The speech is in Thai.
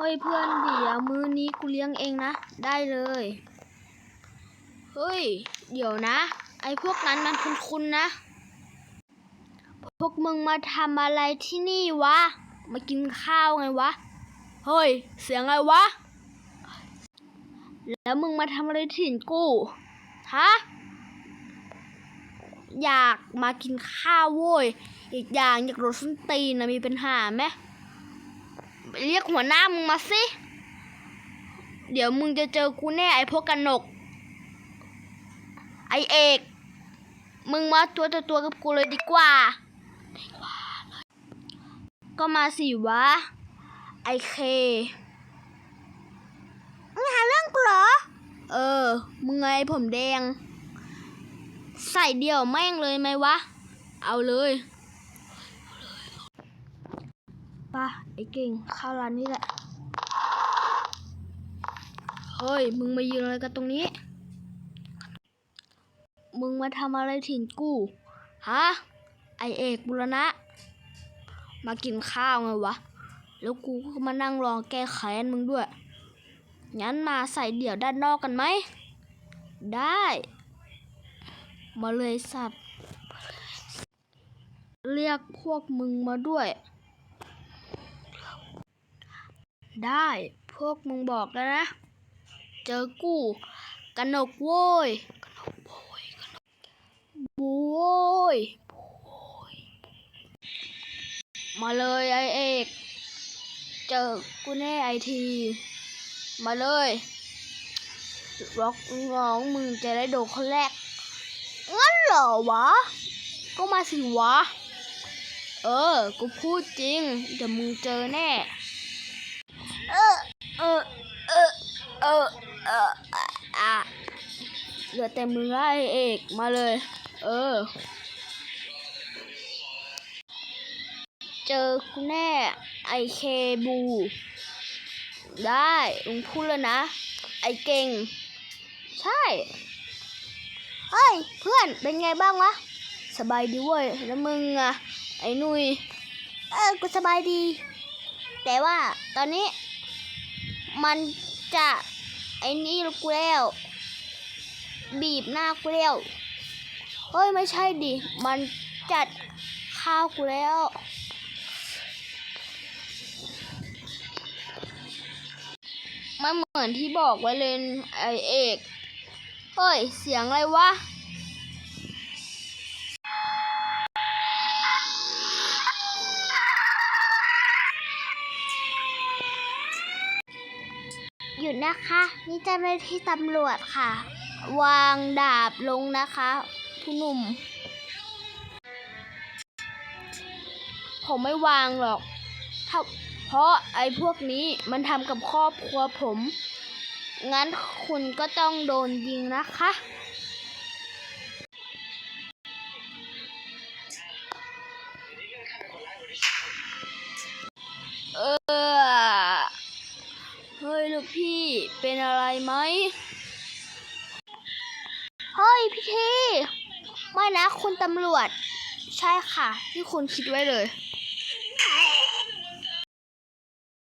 เฮ้ยเพื่อนเดี๋ยวมื้อนี้กูเลี้ยงเองนะ ได้เลย เฮ้ย เดี๋ยวนะ ไอ้พวกนั้นมันคุ้นๆนะ พวกมึงมาทำอะไรที่นี่วะ มากินข้าวไงวะ เฮ้ย เสียงอะไรวะ แล้วมึงมาทำอะไรถิ่นกู ฮะ อยากมากินข้าวโว้ย อีกอย่างอยากโดส้นตีนนะมีปัญหาไหม เรียกหัวหน้ามึงมาสิ เดี๋ยวมึงจะเจอกูแน่ไอ้พวกกันหนก ไอเอก มึงมาตัวต่อตัวกับกูเลยดีกว่า ก็มาสิวะ ไอเค มึงหาเรื่องกูเหรอ เออ มึงไงผมแดง ใส่เดี่ยวแม่งเลยไหมวะ เอาเลยไป่ะ ไอ้เก่งเข้าร้านนี้แหละ เฮ้ย มึงมายืนอะไรกันตรงนี้ มึงมาทำอะไรถิ่นกูฮะไอเอกบุรณะ มากินข้าวไงวะ แล้วกูก็มานั่งรอแก้แค้นมึงด้วย งั้นมาใส่เดี่ยวด้านนอกกันไหม ได้ มาเลยสัตว์ เรียกพวกมึงมาด้วย ได้ พวกมึงบอกแล้วนะ เจอกูกันหนกโว้ยกันหนกโว้ยกันหนกบโว้ยมาเลยไอเอก เจอกูแน่ไอที มาเลยล็อกน้องมึงจะได้โดนคนแรก งั้นเหรอวะ ก็มาสิวะ เออ กูพูดจริง เดี๋ยวมึงเจอแน่ เออเออเออเอออะเหลือแต่มือไอเอกมาเลย เออ เจอกูแน่ไอเคบู ได้ลุงพูดแล้วนะ ไอเก่ง ใช่เฮ้ยเพื่อนเป็นไงบ้างวะ สบายดีเว้ยแล้วมึงอะไอ้นุย เออกูสบายดี แต่ว่าตอนนี้ มันจะไอ้นี่กูแล้วบีบหน้ากูแล้วเฮ้ยไม่ใช่ดิ มันจัดข้าวกูแล้ว มันเหมือนที่บอกไว้เลยไอเอก เฮ้ย เสียงอะไรวะ หยุดนะคะ นี่เจ้าหน้าที่ตำรวจค่ะ วางดาบลงนะคะ ผู้หนุ่ม ผมไม่วางหรอกถ้าเพราะไอ้พวกนี้มันทำกับครอบครัวผม งั้นคุณก็ต้องโดนยิงนะคะ เป็นอะไรไหมเฮ้ยพี่ทีไม่นะคุณตำรวจ ใช่ค่ะ ที่คุณคิดไว้เลย